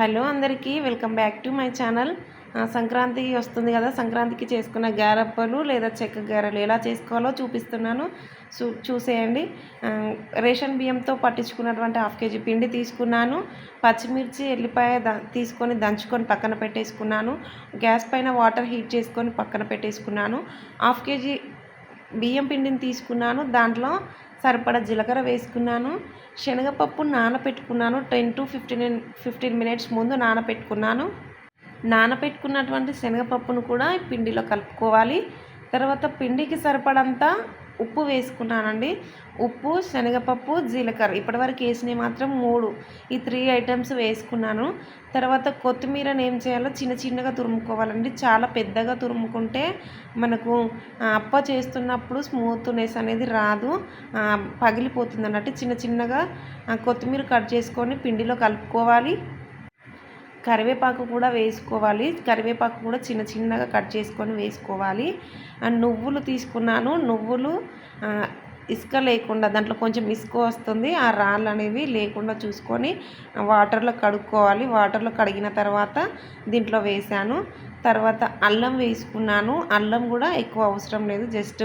Hello అందరికీ welcome back to my channel. Sankranti వస్తుంది కదా సంక్రాంతికి చేసుకున్న గారప్పలు లేదా చెక్క గారెలు ఎలా చేసుకోవాలో చూపిస్తున్నాను. చూ చూసేయండి. రేషన్ బియ్యంతో పట్టించుకున్నటువంటి హాఫ్ కేజీ పిండి తీసుకున్నాను. పచ్చిమిర్చి ఎల్లిపాయ ద తీసుకొని దంచుకొని పక్కన పెట్టేసుకున్నాను. గ్యాస్ పైన వాటర్ హీట్ చేసుకొని పక్కన పెట్టేసుకున్నాను. హాఫ్ కేజీ బియ్యం పిండిని తీసుకున్నాను. దాంట్లో సరిపడా జీలకర్ర వేసుకున్నాను శనగపప్పు నానబెట్టుకున్నాను ten to fifteen fifteen minutes ముందు నానబెట్టుకున్నాను నానబెట్టుకున్నటువంటి శనగపప్పును కూడా పిండిలో కలుపుకోవాలి. తర్వాత పిండికి సరిపడంత ఉప్పు వేసుకున్నానండి. ఉప్పు శనగపప్పు జీలకర్ర. ఇప్పటివరకు వేసినవి మాత్రం మూడు. ఈ త్రీ ఐటమ్స్ వేసుకున్నాను. తర్వాత కొత్తిమీరని ఏం చేయాలో చిన్న చిన్నగా తురుముకోవాలండి. చాలా పెద్దగా తురుముకుంటే మనకు అప్ప చేస్తున్నప్పుడు స్మూత్నెస్ అనేది రాదు. పగిలిపోతుంది అన్నట్టు చిన్న చిన్నగా కొత్తిమీర కట్ చేసుకొని పిండిలో కలుపుకోవాలి. కరివేపాకు కూడా వేసుకోవాలి. కరివేపాకు కూడా చిన్న చిన్నగా కట్ చేసుకొని వేసుకోవాలి. అండ్ నువ్వులు తీసుకున్నాను. నువ్వులు ఇసుక లేకుండా దాంట్లో కొంచెం ఇసుక వస్తుంది. ఆ రాళ్ళు అనేవి లేకుండా చూసుకొని వాటర్లో కడుక్కోవాలి. వాటర్లో కడిగిన తర్వాత దీంట్లో వేసాను తర్వాత అల్లం వేసుకున్నాను. అల్లం కూడా ఎక్కువ అవసరం లేదు. జస్ట్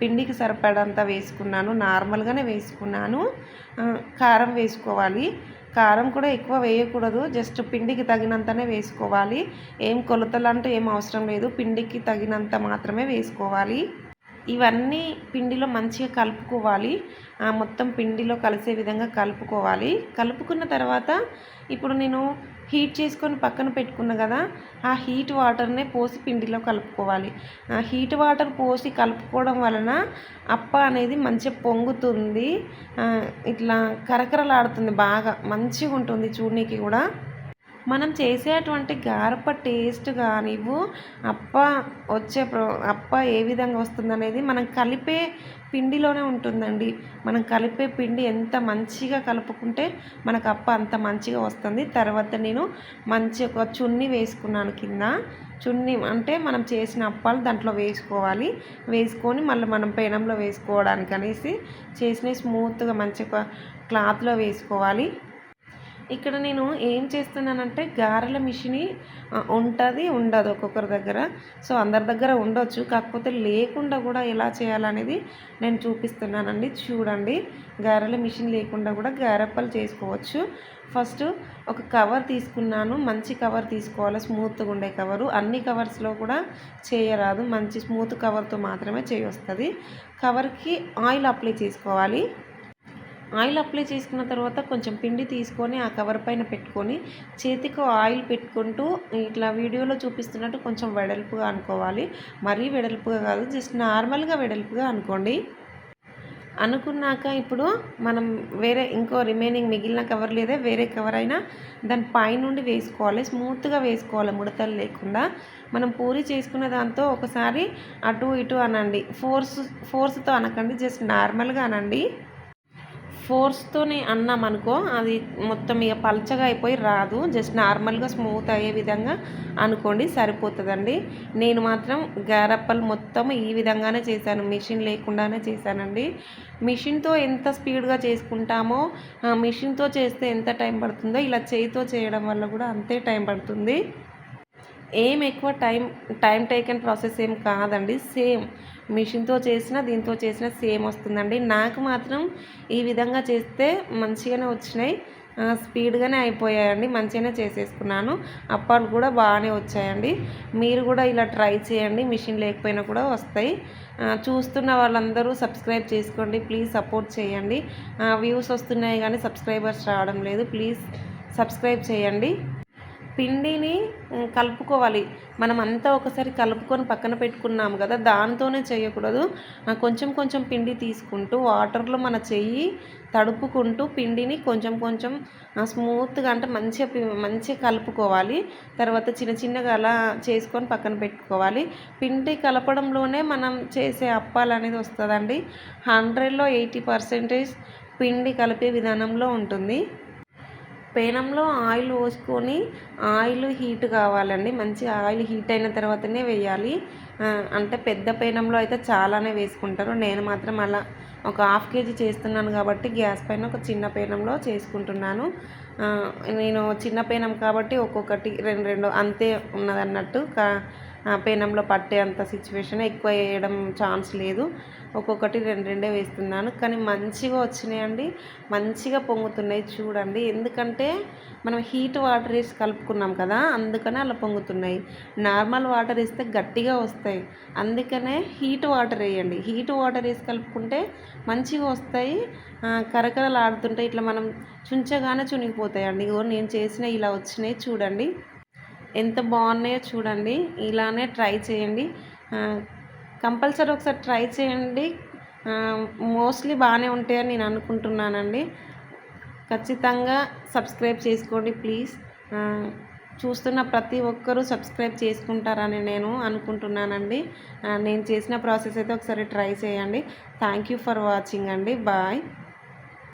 పిండికి సరిపడంత వేసుకున్నాను. నార్మల్గానే వేసుకున్నాను. కారం వేసుకోవాలి. కారం కూడా ఎక్కువ వేయకూడదు. జస్ట్ పిండికి తగినంతనే వేసుకోవాలి. ఏం కొలతలు అంటూ ఏం అవసరం లేదు. పిండికి తగినంత మాత్రమే వేసుకోవాలి. ఇవన్నీ పిండిలో మంచిగా కలుపుకోవాలి. ఆ మొత్తం పిండిలో కలిసే విధంగా కలుపుకోవాలి. కలుపుకున్న తర్వాత ఇప్పుడు నేను హీట్ చేసుకొని పక్కన పెట్టుకున్నా కదా ఆ హీట్ వాటర్నే పోసి పిండిలో కలుపుకోవాలి. ఆ హీట్ వాటర్ పోసి కలుపుకోవడం వలన అప్ప అనేది మంచిగా పొంగుతుంది. ఇట్లా కరకరలాడుతుంది బాగా మంచిగా ఉంటుంది చూడనీకి కూడా. మనం చేసేటువంటి గారప టేస్ట్ కానివ్వు అప్ప వచ్చే ప్రో- అప్ప ఏ విధంగా వస్తుందనేది మనం కలిపే పిండిలోనే ఉంటుందండి. మనం కలిపే పిండి ఎంత మంచిగా కలుపుకుంటే మనకు అప్ప అంత మంచిగా వస్తుంది. తర్వాత నేను మంచి ఒక చున్ని వేసుకున్నాను కింద. చున్ని అంటే మనం చేసిన అప్పాలు దాంట్లో వేసుకోవాలి. వేసుకొని మళ్ళీ మనం పెనంలో వేసుకోవడానికి అనేసి చేసిన స్మూత్గా మంచిగా క్లాత్లో వేసుకోవాలి. ఇక్కడ నేను ఏం చేస్తున్నానంటే గారెల మిషన్ ఉంటుంది ఉండదు ఒక్కొక్కరి దగ్గర. సో అందరి దగ్గర ఉండొచ్చు. కాకపోతే లేకుండా కూడా ఎలా చేయాలనేది నేను చూపిస్తున్నానండి. చూడండి. గారెల మిషన్ లేకుండా కూడా గారెప్పలు చేసుకోవచ్చు. ఫస్ట్ ఒక కవర్ తీసుకున్నాను. మంచి కవర్ తీసుకోవాలి. స్మూత్గా ఉండే కవరు. అన్ని కవర్స్లో కూడా చేయరాదు. మంచి స్మూత్ కవర్తో మాత్రమే చేయొస్తుంది కవర్కి ఆయిల్ అప్లై చేసుకోవాలి. ఆయిల్ అప్లై చేసుకున్న తర్వాత కొంచెం పిండి తీసుకొని ఆ కవర్ పైన పెట్టుకొని చేతికి ఆయిల్ పెట్టుకుంటూ ఇట్లా వీడియోలో చూపిస్తున్నట్టు కొంచెం వెడల్పుగా అనుకోవాలి. మరీ వెడల్పుగా కాదు జస్ట్ నార్మల్గా వెడల్పుగా అనుకోండి. అనుకున్నాక ఇప్పుడు మనం వేరే ఇంకో రిమైనింగ్ మిగిలిన కవర్ లేదా వేరే కవర్ అయినా దాని పైనుండి వేసుకోవాలి. స్మూత్గా వేసుకోవాలి ముడతలు లేకుండా. మనం పూరి చేసుకున్న దాంతో ఒకసారి అటు ఇటు అనండి. ఫోర్స్ ఫోర్స్తో అనకండి జస్ట్ నార్మల్గా అనండి. ఫోర్స్తోని అన్నాం అనుకో అది మొత్తం ఇక పలచగా అయిపోయి రాదు. జస్ట్ నార్మల్గా స్మూత్ అయ్యే విధంగా అనుకోండి సరిపోతుందండి. నేను మాత్రం గారప్పలు మొత్తం ఈ విధంగానే చేశాను. మిషన్ లేకుండానే చేశానండి. మిషన్తో ఎంత స్పీడ్గా చేసుకుంటామో ఆ మిషన్తో చేస్తే ఎంత టైం పడుతుందో ఇలా చేయితో చేయడం వల్ల కూడా అంతే టైం పడుతుంది. ఏం ఎక్కువ టైం టైం టేకన్ ప్రాసెస్ ఏం కాదండి. సేమ్ మిషన్తో చేసిన దీంతో చేసిన సేమ్ వస్తుందండి. నాకు మాత్రం ఈ విధంగా చేస్తే మంచిగానే వచ్చినాయి. స్పీడ్గానే అయిపోయాయండి. మంచిగానే చేసేసుకున్నాను. అప్పాలు కూడా బాగానే వచ్చాయండి. మీరు కూడా ఇలా ట్రై చేయండి. మిషన్ లేకపోయినా కూడా వస్తాయి. చూస్తున్న వాళ్ళందరూ సబ్స్క్రైబ్ చేసుకోండి. ప్లీజ్ సపోర్ట్ చేయండి. వ్యూస్ వస్తున్నాయి కానీ సబ్స్క్రైబర్స్ రావడం లేదు. ప్లీజ్ సబ్స్క్రైబ్ చేయండి. పిండిని కలుపుకోవాలి. మనం అంతా ఒకసారి కలుపుకొని పక్కన పెట్టుకున్నాం కదా దాంతోనే చేయకూడదు. కొంచెం కొంచెం పిండి తీసుకుంటూ వాటర్లో మన చెయ్యి తడుపుకుంటూ పిండిని కొంచెం కొంచెం స్మూత్గా అంటే మంచిగా పి- మంచిగా కలుపుకోవాలి. తర్వాత చిన్న చిన్నగా అలా చేసుకొని పక్కన పెట్టుకోవాలి. పిండి కలపడంలోనే మనం చేసే అప్పాలు అనేది వస్తుందండి. హండ్రెడ్లో ఎయిటీ పర్సెంటేజ్ పిండి కలిపే విధానంలో ఉంటుంది. పేనంలో ఆయిల్ పోసుకొని ఆయిల్ హీట్ కావాలండి. మంచి ఆయిల్ హీట్ అయిన తర్వాతనే వేయాలి. అంటే పెద్ద పేనంలో అయితే చాలానే వేసుకుంటారు. నేను మాత్రం అలా ఒక హాఫ్ కేజీ చేస్తున్నాను కాబట్టి గ్యాస్ పైన ఒక చిన్న పేనంలో చేసుకుంటున్నాను. నేను చిన్న పేనం కాబట్టి ఒక్కొక్కటి రెండు రెండు అంతే ఉన్నదన్నట్టు కా పేనంలో పట్టే అంత సిచ్యువేషన్ ఎక్కువ వేయడం ఛాన్స్ లేదు. ఒక్కొక్కటి రెండు రెండే వేస్తున్నాను. కానీ మంచిగా వచ్చినాయండి. మంచిగా పొంగుతున్నాయి చూడండి. ఎందుకంటే మనం హీట్ వాటర్ వేసి కలుపుకున్నాం కదా అందుకనే అలా పొంగుతున్నాయి. నార్మల్ వాటర్ వేస్తే గట్టిగా వస్తాయి. అందుకనే హీట్ వాటర్ వేయండి. హీట్ వాటర్ వేసి కలుపుకుంటే మంచిగా వస్తాయి. ఆ, కరకరలు ఇట్లా మనం చుంచగానే చునిగిపోతాయండి. ఓ నేను చేసిన ఇలా వచ్చినాయి చూడండి. ఎంత బాగున్నాయో చూడండి. ఇలానే ట్రై చేయండి. కంపల్సరీ ఒకసారి ట్రై చేయండి. మోస్ట్లీ బాగానే ఉంటాయని నేను అనుకుంటున్నానండి. ఖచ్చితంగా సబ్స్క్రైబ్ చేసుకోండి ప్లీజ్. చూస్తున్న ప్రతి ఒక్కరూ సబ్స్క్రైబ్ చేసుకుంటారని నేను అనుకుంటున్నానండి. నేను చేసిన ప్రాసెస్ అయితే ఒకసారి ట్రై చేయండి. థ్యాంక్ యూ ఫర్ వాచింగ్ అండి. బాయ్.